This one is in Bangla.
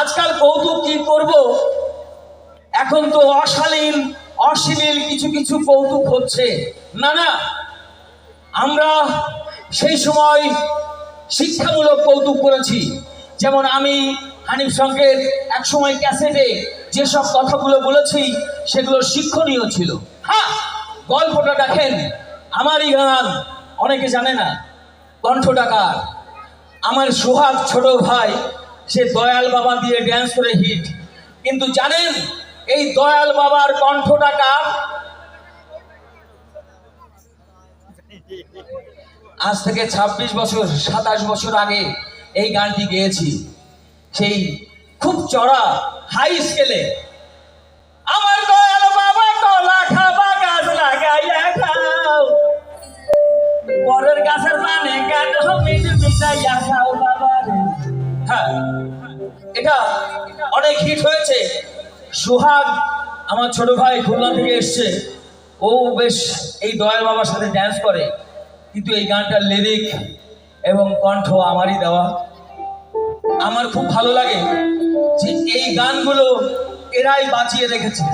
আজকাল কৌতুক কি করব? এখন তো অশালীন, অশ্লীল কিছু কিছু কৌতুক হচ্ছে। না না, আমরা সেই সময় শিক্ষামূলক কৌতুক করেছি। যেমন আমি, হানিফ সংকেট এক সময় ক্যাসেটে যেসব কথাগুলো বলেছি, সেগুলো শিক্ষণীয় ছিল। হ্যাঁ গল্পটা দেখেন, আমারই গান, অনেকে জানে না কণ্ঠটা কার আমার সোহাগ ছোট ভাই সে দয়াল বাবা দিয়ে ড্যান্স করে হিট কিন্তু জানেন, এই দয়াল বাবার কণ্ঠটাকা আজ থেকে ২৬ বছর, সাতাশ বছর আগে এই গানটি গেয়েছি। সেই খুব চড়া হাই স্কেলে আমার দয়াল বাবা কলা খাবা, গাছ লাগাইয়া খাও। পরের গাছের মানে গান মিট মিটাইয়া খাও। হ্যাঁ এটা অনেক হিট হয়েছে। সোহাগ, আমার ছোট ভাই খুলনা থেকে এসছে। ও বেশ এই দয়াল বাবার সাথে ড্যান্স করে। কিন্তু এই গানটার লিরিক এবং কণ্ঠ আমারই দেওয়া। আমার খুব ভালো লাগে যে এই গানগুলো এরাই বাঁচিয়ে রেখেছে।